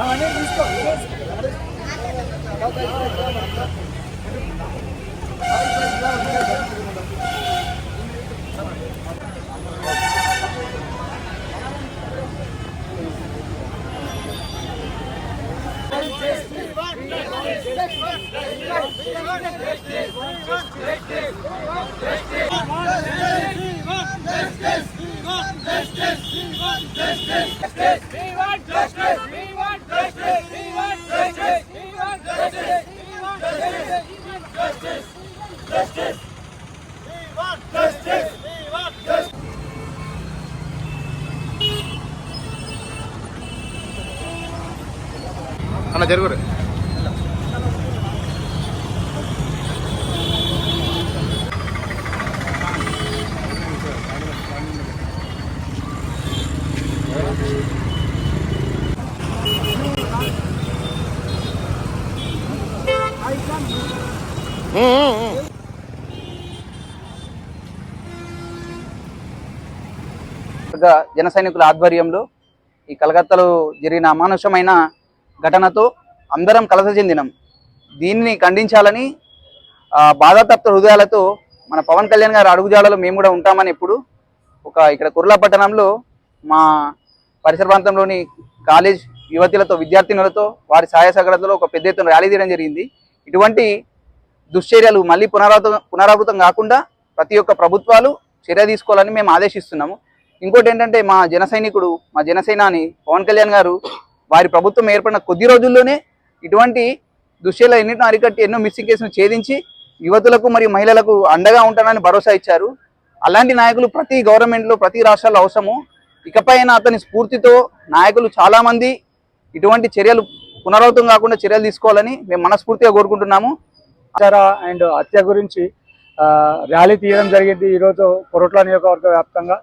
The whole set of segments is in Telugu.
అవన్నీ తీసుకో అన్న జరుగురు? గా జన సైనికుల ఆధ్వర్యంలో ఈ కలకత్తాలో జరిగిన అమానుషమైన ఘటనతో అందరం కలస చెందినం. దీన్ని ఖండించాలని బాధాతప్త హృదయాలతో మన పవన్ కళ్యాణ్ గారు అడుగుజాడలో మేము కూడా ఉంటామని ఎప్పుడు ఒక ఇక్కడ కుర్లా పట్టణంలో మా పరిసర ప్రాంతంలోని కాలేజ్ యువతులతో విద్యార్థినులతో వారి సహాయ సగడతలో ఒక పెద్ద ఎత్తున ర్యాలీ తీయడం జరిగింది. ఇటువంటి దుశ్చర్యలు మళ్ళీ పునరావృతం పునరావృతం కాకుండా ప్రతి ఒక్క ప్రభుత్వాలు చర్య తీసుకోవాలని మేము ఆదేశిస్తున్నాము. ఇంకోటి ఏంటంటే మా జన మా జనసేనాని పవన్ కళ్యాణ్ గారు వారి ప్రభుత్వం ఏర్పడిన కొద్ది రోజుల్లోనే ఇటువంటి దుశ్చర్యలు ఎన్నిటిని అరికట్టి ఎన్నో మిస్సింగ్ కేసులు ఛేదించి యువతులకు మరియు మహిళలకు అండగా ఉంటానని భరోసా ఇచ్చారు. అలాంటి నాయకులు ప్రతి గవర్నమెంట్లో ప్రతి రాష్ట్రాల్లో అవసరము. ఇకపైన అతని స్ఫూర్తితో నాయకులు చాలామంది ఇటువంటి చర్యలు పునరావృతం కాకుండా చర్యలు తీసుకోవాలని మేము మనస్ఫూర్తిగా కోరుకుంటున్నాము. అండ్ హత్య గురించి ర్యాలీ తీయడం జరిగింది ఈరోజు కొరట్ల నియోజకవర్గ వ్యాప్తంగా.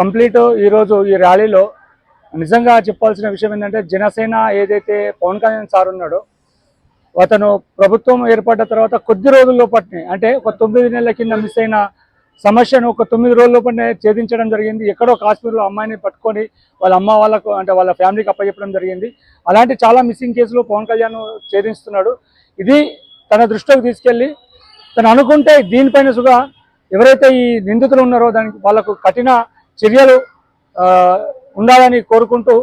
కంప్లీట్ ఈరోజు ఈ ర్యాలీలో నిజంగా చెప్పాల్సిన విషయం ఏంటంటే జనసేన ఏదైతే పవన్ కళ్యాణ్ సార్ ఉన్నాడో అతను ప్రభుత్వం ఏర్పడ్డ తర్వాత కొద్ది రోజుల్లో పట్టినాయి అంటే ఒక తొమ్మిది నెలల కింద మిస్ అయిన సమస్యను ఒక తొమ్మిది రోజుల పట్టిన ఛేదించడం జరిగింది. ఎక్కడో కాశ్మీర్లో అమ్మాయిని పట్టుకొని వాళ్ళ అమ్మ వాళ్ళకు అంటే వాళ్ళ ఫ్యామిలీకి అప్పచెప్పడం జరిగింది. అలాంటి చాలా మిస్సింగ్ కేసులు పవన్ కళ్యాణ్ ఛేదిస్తున్నాడు. ఇది తన దృష్టికి తీసుకెళ్ళి తను అనుకుంటే దీనిపైన సుగా ఎవరైతే ఈ నిందితులు ఉన్నారో దానికి వాళ్ళకు కఠిన చర్యలు ఉండాలని కోరుకుంటూ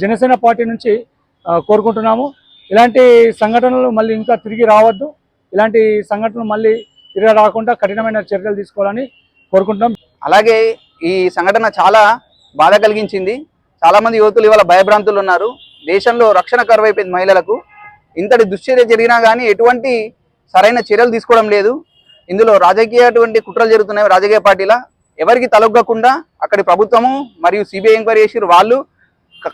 జనసేన పార్టీ నుంచి కోరుకుంటున్నాము. ఇలాంటి సంఘటనలు మళ్ళీ ఇంకా తిరిగి రావద్దు. ఇలాంటి సంఘటనలు మళ్ళీ తిరిగి రాకుండా కఠినమైన చర్యలు తీసుకోవాలని కోరుకుంటున్నాం. అలాగే ఈ సంఘటన చాలా బాధ కలిగించింది. చాలా మంది యువతులు ఇవాళ భయభ్రాంతులు ఉన్నారు. దేశంలో రక్షణ కరువైపోయింది మహిళలకు. ఇంతటి దుశ్చర్య జరిగినా కానీ ఎటువంటి సరైన చర్యలు తీసుకోవడం లేదు. ఇందులో రాజకీయ అటువంటి కుట్రలు జరుగుతున్నాయి. రాజకీయ పార్టీల ఎవరికి తలొగ్గకుండా అక్కడి ప్రభుత్వము మరియు సిబిఐ ఎంక్వైరీ చేసి వాళ్ళు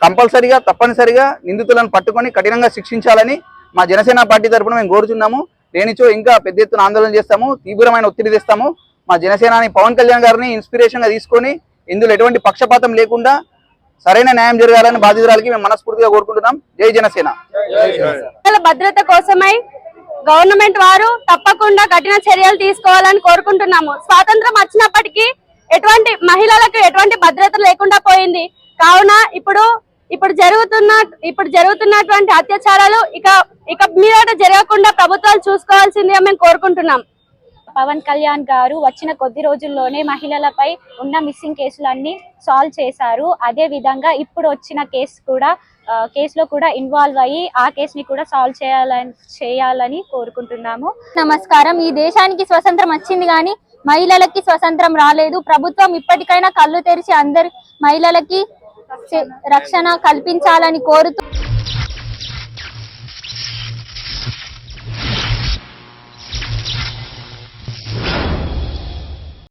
కంపల్సరిగా తప్పనిసరిగా నిందితులను పట్టుకొని కఠినంగా శిక్షించాలని మా జనసేన పార్టీ తరపున మేము కోరుచున్నాము. లేనిచో ఇంకా పెద్ద ఎత్తున ఆందోళన చేస్తాము తీవ్రమైన ఒత్తిడి తెస్తాము. మా జనసేనాని పవన్ కళ్యాణ్ గారిని ఇన్స్పిరేషన్గా తీసుకొని ఇందులో ఎటువంటి పక్షపాతం లేకుండా సరైన న్యాయం జరగాలని బాధితురాలకి మేము మనస్ఫూర్తిగా కోరుకుంటున్నాం. జై జనసేన. భద్రత కోసమై గవర్నమెంట్ వారు తప్పకుండా కఠిన చర్యలు తీసుకోవాలని కోరుకుంటున్నాము. స్వాతంత్రం వచ్చినప్పటికీ ఎటువంటి మహిళలకు ఎటువంటి భద్రత లేకుండా పోయింది. కావున ఇప్పుడు ఇప్పుడు జరుగుతున్న ఇప్పుడు జరుగుతున్నటువంటి అత్యాచారాలు ఇక ఇక మీద జరగకుండా ప్రభుత్వాలు చూసుకోవాల్సిందిగా మేము కోరుకుంటున్నాం. పవన్ కళ్యాణ్ గారు వచ్చిన కొద్ది రోజుల్లోనే మహిళలపై ఉన్న మిస్సింగ్ కేసులన్నీ సాల్వ్ చేశారు. అదే విధంగా ఇప్పుడు వచ్చిన కేసు కూడా కేసులో కూడా ఇన్వాల్వ్ అయ్యి ఆ కేసుని కూడా సాల్వ్ చేయాలని చేయాలని కోరుకుంటున్నాము. నమస్కారం. ఈ దేశానికి స్వతంత్రం వచ్చింది కానీ మహిళలకి స్వతంత్రం రాలేదు. ప్రభుత్వం ఇప్పటికైనా కళ్ళు తెరిచి అందరి మహిళలకి రక్షణ కల్పించాలని కోరుతూ